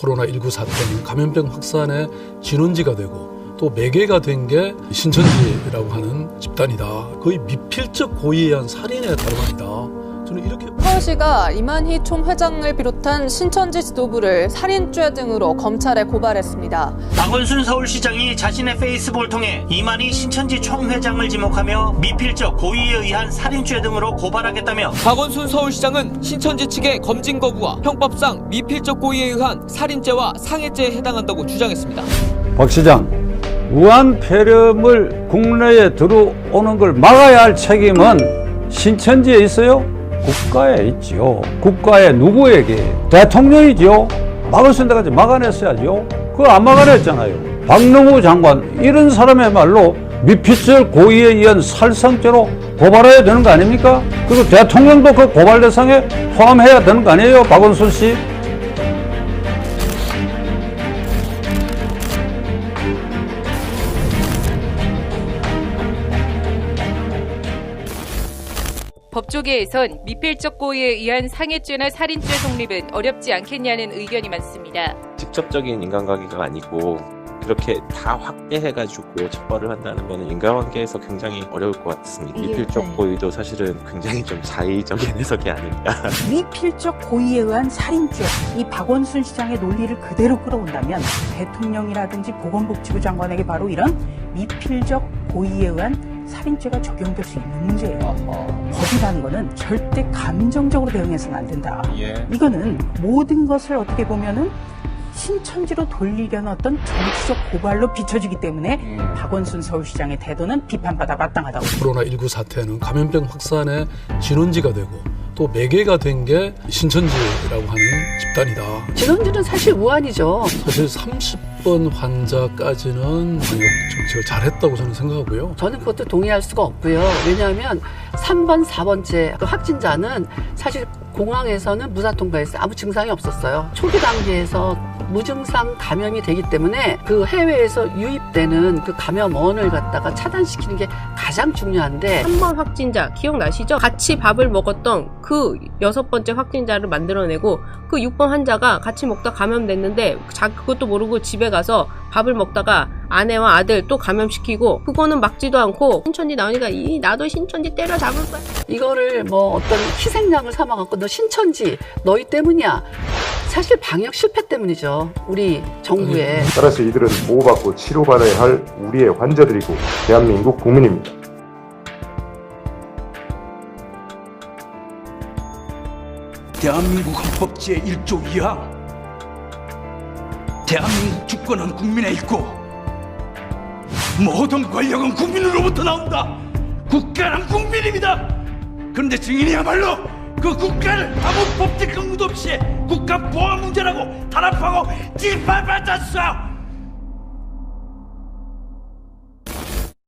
코로나19 사태는 감염병 확산의 진원지가 되고 또 매개가 된 게 신천지라고 하는 집단이다. 거의 미필적 고의에 의한 살인에 달합니다. 저는 이렇게 서울시가 이만희 총 회장을 비롯한 신천지 지도부를 살인죄 등으로 검찰에 고발했습니다. 박원순 서울시장이 자신의 페이스북을 통해 이만희 신천지 총 회장을 지목하며 미필적 고의에 의한 살인죄 등으로 고발하겠다며 박원순 서울시장은 신천지 측의 검진 거부와 형법상 미필적 고의에 의한 살인죄와 상해죄에 해당한다고 주장했습니다. 박 시장, 우한 폐렴을 국내에 들어오는 걸 막아야 할 책임은 신천지에 있어요? 국가에 있지요. 국가에 누구에게? 대통령이죠. 막을 수 있는 데까지 막아냈어야죠. 그거 안 막아냈잖아요. 박능우 장관, 이런 사람의 말로 미필적 고의에 의한 살상죄로 고발해야 되는 거 아닙니까? 그리고 대통령도 그 고발 대상에 포함해야 되는 거 아니에요? 박원순 씨? 법조계에선 미필적 고의에 의한 상해죄나 살인죄 성립은 어렵지 않겠냐는 의견이 많습니다. 직접적인 인간관계가 아니고 그렇게 다 확대해가지고 처벌을 한다는 거는 인간관계에서 굉장히 어려울 것 같습니다. 이게, 미필적 네. 고의도 사실은 굉장히 좀 자의적인 해석이 아닌가. 미필적 고의에 의한 살인죄 이 박원순 시장의 논리를 그대로 끌어온다면 대통령이라든지 보건복지부 장관에게 바로 이런 미필적 고의에 의한 살인죄가 적용될 수 있는 문제예요. 법이라는 거는 절대 감정적으로 대응해서는 안 된다. 이거는 모든 것을 어떻게 보면은 신천지로 돌리려는 어떤 정치적 고발로 비춰지기 때문에 박원순 서울시장의 태도는 비판받아 마땅하다고 코로나19 사태는 감염병 확산의 진원지가 되고 또 매개가 된 게 신천지라고 하는 집단이다. 진원주는 사실 무한이죠. 사실 30번 환자까지는 방역 정책을 잘했다고 저는 생각하고요. 저는 그것도 동의할 수가 없고요. 왜냐하면 3번, 4번째 그 확진자는 사실 공항에서는 무사 통과했어요. 아무 증상이 없었어요. 초기 단계에서 무증상 감염이 되기 때문에 그 해외에서 유입되는 그 감염원을 갖다가 차단시키는 게 가장 중요한데 3번 확진자 기억나시죠? 같이 밥을 먹었던 그 여섯 번째 확진자를 만들어내고 그 6번 환자가 같이 먹다 감염됐는데 자 그것도 모르고 집에 가서 밥을 먹다가 아내와 아들 또 감염시키고 그거는 막지도 않고 신천지 나오니까 이 나도 신천지 때려 잡을 거야. 이거를 뭐 어떤 희생양을 삼아갖고 너 신천지 너희 때문이야. 사실 방역 실패 때문이죠. 우리 정부의. 따라서 이들은 보호받고 치료받아야 할 우리의 환자들이고 대한민국 국민입니다. 대한민국 헌법 제1조 2항 대한민국 주권은 국민에 있고 모든 권력은 국민으로부터 나온다. 국가는 국민입니다. 그런데 증인이야말로 그 국가를 아무 법적 근거도 없이 국가 보안 문제라고 탄압하고 짓밟았었어